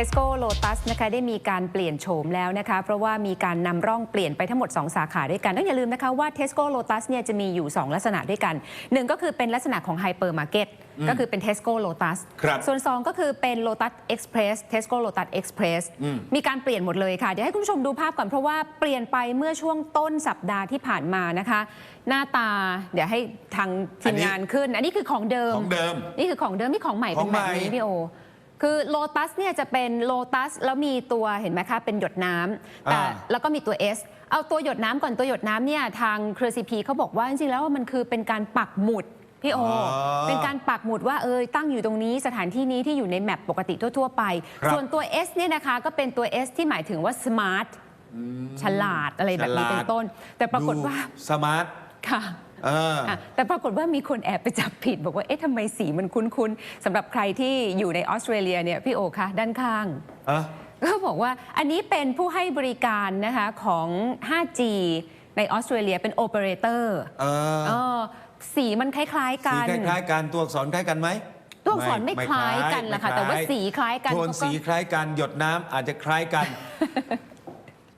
Tesco Lotus นะคะได้มีการเปลี่ยนโฉมแล้วนะคะเพราะว่ามีการนำร่องเปลี่ยนไปทั้งหมด 2 สาขาด้วยกันต้องอย่าลืมนะคะว่า Tesco Lotus เนี่ยจะมีอยู่ 2 ลักษณะด้วยกัน 1 ก็คือเป็นลักษณะของไฮเปอร์มาร์เก็ตก็คือเป็น Tesco Lotus ครับส่วน 2 ก็คือเป็น Lotus Express Tesco Lotus Express มีการเปลี่ยนหมดเลยค่ะ เดี๋ยวให้คุณผู้ชมดูภาพก่อนเพราะว่าเปลี่ยนไปเมื่อช่วงต้นสัปดาห์ที่ผ่านมานะคะ หน้าตาเดี๋ยวให้ทางทีมงานขึ้น อันนี้คือของเดิมของเดิมนี่คือของเดิมนี่ของใหม่ขเป็อนงแบใหม่บนี้พี่โอ คือโลตัสเนี่ยจะเป็นโลตัสแล้วมีตัวเห็นไหมคะ เป็นหยดน้ำแต่อ่า แล้วก็มีตัว S เอาตัวหยดน้ำก่อนตัวหยดน้ำเนี่ยทางเครือซีพีเขาบอกว่าจริงๆแล้วมันคือเป็นการปักหมุดพี่โอเป็นการปักหมุดว่าเออตั้งอยู่ตรงนี้สถานที่นี้ที่อยู่ในแมปปกติทั่ว ๆ ไป ครับส่วนตัว S เนี่ยนะคะก็เป็นตัว S ที่หมายถึงว่า smart ฉลาดอะไรแบบนี้ฉลาดเป็นต้น แต่ปรากฏว่าดูสมาร์ท ค่ะ เอออะแต่ปรากฏว่ามีคนแอบไปจับผิด บอกว่าเอ๊ะทำไมสีมันคุ้นๆสำหรับใครที่อยู่ในออสเตรเลียเนี่ยพี่โอคะด้านข้างอะก็บอกว่าอันนี้เป็นผู้ให้บริการนะคะของ 5G ในออสเตรเลียเป็นโอเปอเรเตอร์เออเออสีมันคล้าย ๆ สีกัน คล้ายๆกันตัวอักษรคล้ายกันไหมตัวอักษรไม่คล้ายกันล่ะค่ะไม่แต่ว่าสีคล้ายกันโทนเขาก็ สีคล้ายกันหยดน้ำอาจจะคล้ายกัน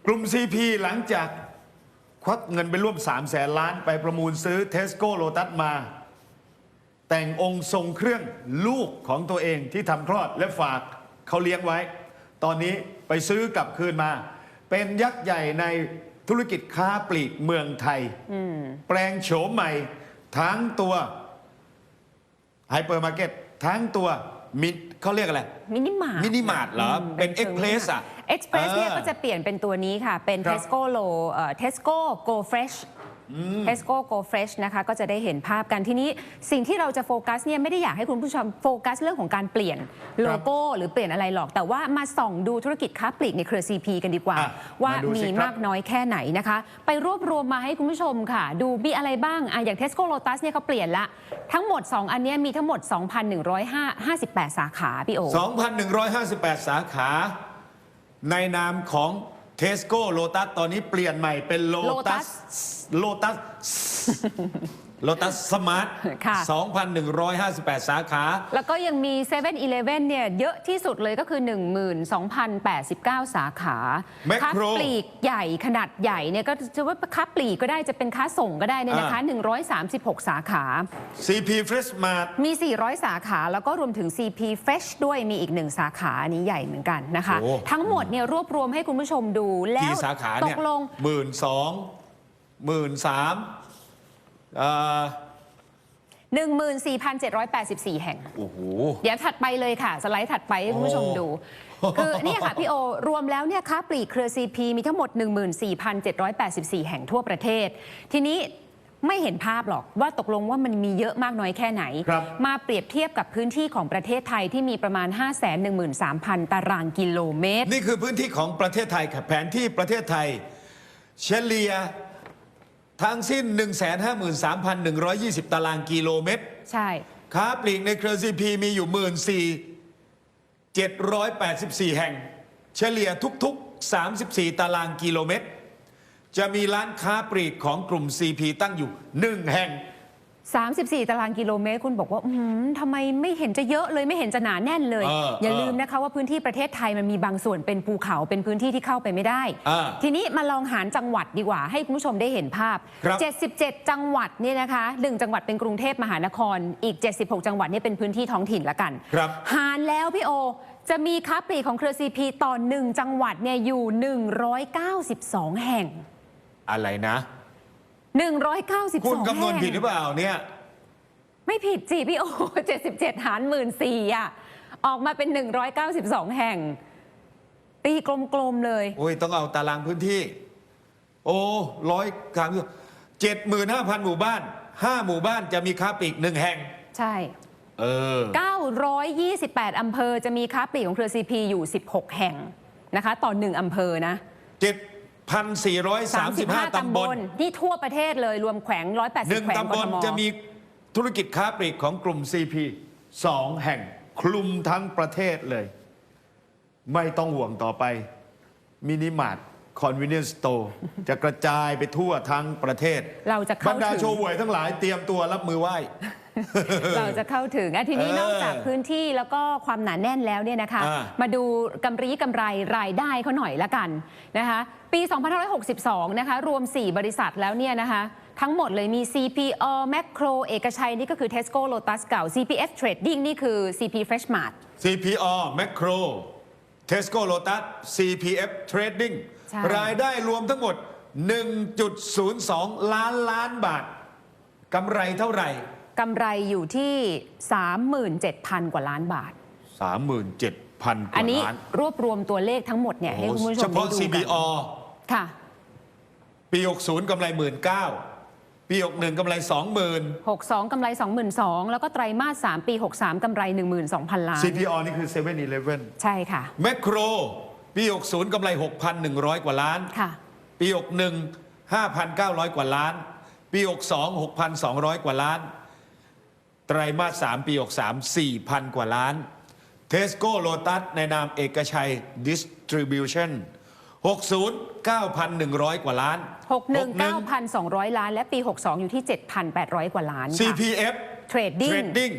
กลุ่ม CP หลังจาก ควักเงินไปร่วม3 0 0แสนล้านไปประมูลซื้อเทสโก้โ t ตัสมา แต่งองค์ทรงเครื่องลูกของตัวเองที่ทำคลอดและฝากเขาเลี้ยงไว้ ตอนนี้ไปซื้อกลับคืนมา เป็นยักษ์ใหญ่ในธุรกิจค้าปลีกเมืองไทย แปลงโฉมใหม่ ทั้งตัวไฮเปอร์มาร์เก็ตทั้งตัวมิเขาเรียกอะไรมินิมาร์ทมินิมาร์ทเหรอ เป็น Express อะเอ็กซ์เพรสเนี่ ยเออก็จะเปลี่ยนเป็นตัวนี้ค่ะ เป็นครับ Tesco Lo เอ่อ Tesco Go Fresh Tesco Go Fresh นะคะก็จะได้เห็นภาพกันทีนี้สิ่งที่เราจะโฟกัสเนี่ยไม่ได้อยากให้คุณผู้ชมโฟกัสเรื่องของการเปลี่ยนโลโก้หรือเปลี่ยนอะไรหรอก แต่ว่ามาส่องดูธุรกิจค้าปลีกในเครือ CP กันดีกว่าอะว่ามาดูมีสิครับมากน้อยแค่ไหนนะคะ ไปรวบรวมมาให้คุณผู้ชมค่ะ ดูมีอะไรบ้างอะอย่าง Tesco Lotus เนี่ยเขาเปลี่ยนละทั้งหมด 2 อันเนี้ยมีทั้งหมด 2,158 สาขาพี่โอ2,158 สาขา ในนามของเทสโก้โ t ตัสตอนนี้เปลี่ยนใหม่เป็นโ l ตัส Lotus โ t ตัส โ t ตัสสมาร์ท ค่ะ 2,158 สาขา แล้วก็ยังมี7 e เ e ่ e อเนี่ยเยอะที่สุดเลยก็คือ 12,089 สาขา Macro ค้าปลีกใหญ่ขนาดใหญ่เนี่ยก็จะว่าค้าปลีกก็ได้จะเป็นค้าส่งก็ได้เนี่ยนะคะ136 สาขา CP Fresh Mart มี 400 สาขา แล้วก็รวมถึง CP Fresh ด้วยมีอีกหนึ่งสาขาอันนี้ใหญ่เหมือนกันนะคะ โอ้ ทั้งหมดเนี่ยรวบรวมให้คุณผู้ชมดูแล้วกี่สาขาตเนี่ยกลง หมื่นสองหมื่นสาม เอ่อ14,784 แห่ง โอ้โห เดี๋ยวถัดไปเลยค่ะ สไลด์ถัดไปให้คุณผู้ชมดู คือเนี่ยค่ะพี่โอ รวมแล้วเนี่ยค้าปลีกเครือ CP มีทั้งหมด 14,784 แห่งทั่วประเทศ ทีนี้ไม่เห็นภาพหรอกว่าตกลงว่ามันมีเยอะมากน้อยแค่ไหน ครับมาเปรียบเทียบกับพื้นที่ของประเทศไทยที่มีประมาณ 513,000 ตารางกิโลเมตร นี่คือพื้นที่ของประเทศไทยครับแผนที่ประเทศไทย เฉลี่ย ทั้งสิ้น 153,120 ตารางกิโลเมตร ใช่ ค้าปลีกในเครือ CP มีอยู่ 14,784 แห่ง เฉลี่ยทุกๆ 34 ตารางกิโลเมตร จะมีร้านค้าปลีกของกลุ่ม CP ตั้งอยู่ 1 แห่ง 34 ตารางกิโลเมตร คุณบอกว่าอื้อหือทำไมไม่เห็นจะเยอะเลยไม่เห็นจะหนาแน่นเลย เอออย่าเออลืมนะคะว่าพื้นที่ประเทศไทยมันมีบางส่วนเป็นภูเขาเป็นพื้นที่ที่เข้าไปไม่ได้ อ่าทีนี้มาลองหารจังหวัดดีกว่า ให้คุณผู้ชมได้เห็นภาพ ครับ 77 จังหวัดเนี่ยนะคะหนึ่งจังหวัดเป็นกรุงเทพมหานครอีก 76 จังหวัดเนี่ยเป็นพื้นที่ท้องถิ่นละกัน ครับ หารแล้วพี่โอ จะมีค้าปลีกของเครือซีพีต่อหนึ่งจังหวัดเนี่ยอยู่ 192 แห่ง อะไรนะ 192คุณคำนวณแห่งผิดหรือเปล่าเนี่ย ไม่ผิดสิพี่โอ77 หารหมื่นสี่อะ ออกมาเป็น 192 แห่ง ตีกลมๆเลย โอ้ย ต้องเอาตารางพื้นที่ โอ้ร้อยสามเจ็ดหมื่นห้าพันหมู่บ้านห้าหมู่บ้านจะมีค้าปลีกหนึ่งแห่ง ใช่เออ928 อำเภอจะมีค้าปลีกของเครือ CP อยู่ 16 แห่งนะคะ ต่อ1อำเภอนะ 7,435 ตำบลนี่ทั่วประเทศเลยรวมแขวงห180นึ่งแขวงตำกบลทมจะมีธุรกิจค้าปลีกของกลุ่ม CP สองแห่งคลุมทั้งประเทศเลย ไม่ต้องห่วงต่อไป มินิมาร์ทคอนเวเนียนสโตร์จะกระจายไปทั่วทั้งประเทศ เราจะบรเข้ารดาถึง โชว์หวยทั้งหลายเตรียมตัวรับมือไหว้ เราจะเข้าถึงอะทีนี้เออนอกจากพื้นที่แล้วก็ความหนาแน่นแล้วเนี่ยนะคะอ่ามาดูกำไรกำไรรายได้เขาหน่อยละกันนะคะ ปี 2562 นะคะ รวม 4 บริษัทแล้วเนี่ยนะคะทั้งหมดเลยมี CPO Macro เอกชัยนี่ก็คือ Tesco Lotus เก่า CPF Trading นี่คือ CP Freshmart CPO Macro Tesco Lotus CPF Trading ใช่รายได้รวมทั้งหมด 1.02 ล้านล้านบาท กำไรเท่าไหร่ กำไรอยู่ที่ 37,000 กว่าล้านบาท 37,000 กอันว่านี้ล้านรวบรวมตัวเลขทั้งหมดเนี่ยให้คุณผู้ชมเฉพาะได้ดูกัน CPO ค่ะ ปี 60กำไร 19,000ปี 61กำไร 20,000 62กำไร 22,000แล้วก็ไตรมาส3ปี 63กำไร 12,000 ล้าน CPO นี่คือ7 e เ e ่ e อใช่ค่ะ แมคโครปี 60กำไร 6,100 กว่าล้าน ค่ะ ปี 61 5,900 กว่าล้าน ปี 62 6,200 กว่าล้าน ไตรมาส 3 ปี 63 4,000 กว่าล้านเทสโก้โลตัสในนามเอกชัยดิสทริบิวชั่น60 9,100 กว่าล้าน 61 9,200 ล้าน และปี 62 อยู่ที่ 7,800 กว่าล้านค่ะ CPF Trading Trading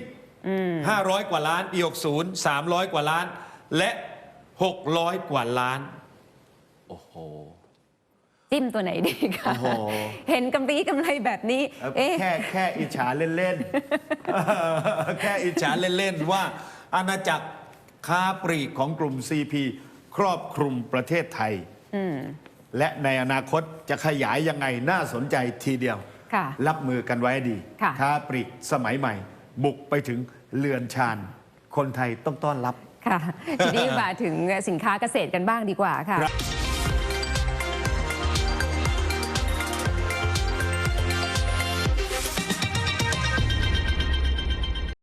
500 กว่าล้าน ปี 60 300 กว่าล้าน และ 600 กว่าล้าน โอ้โห จิ้มตัวไหนดีคะโอ้โห เห็นกำไรกำไรแบบนี้ เอ๊ะ แค่แค่อิจฉาเล่นๆแค่อิจฉาเล่นๆว่า อาณาจักรค้าปลีกของกลุ่ม CP ครอบคลุมประเทศไทย และในอนาคตจะขยายยังไงน่าสนใจทีเดียว ค่ะรับมือกันไว้ให้ดี ค่ะ ค้าปลีกสมัยใหม่ บุกไปถึงเรือนชานคนไทยต้องต้อนรับ ค่ะ ทีนี้มาถึงสินค้าเกษตรกันบ้างดีกว่าค่ะครับ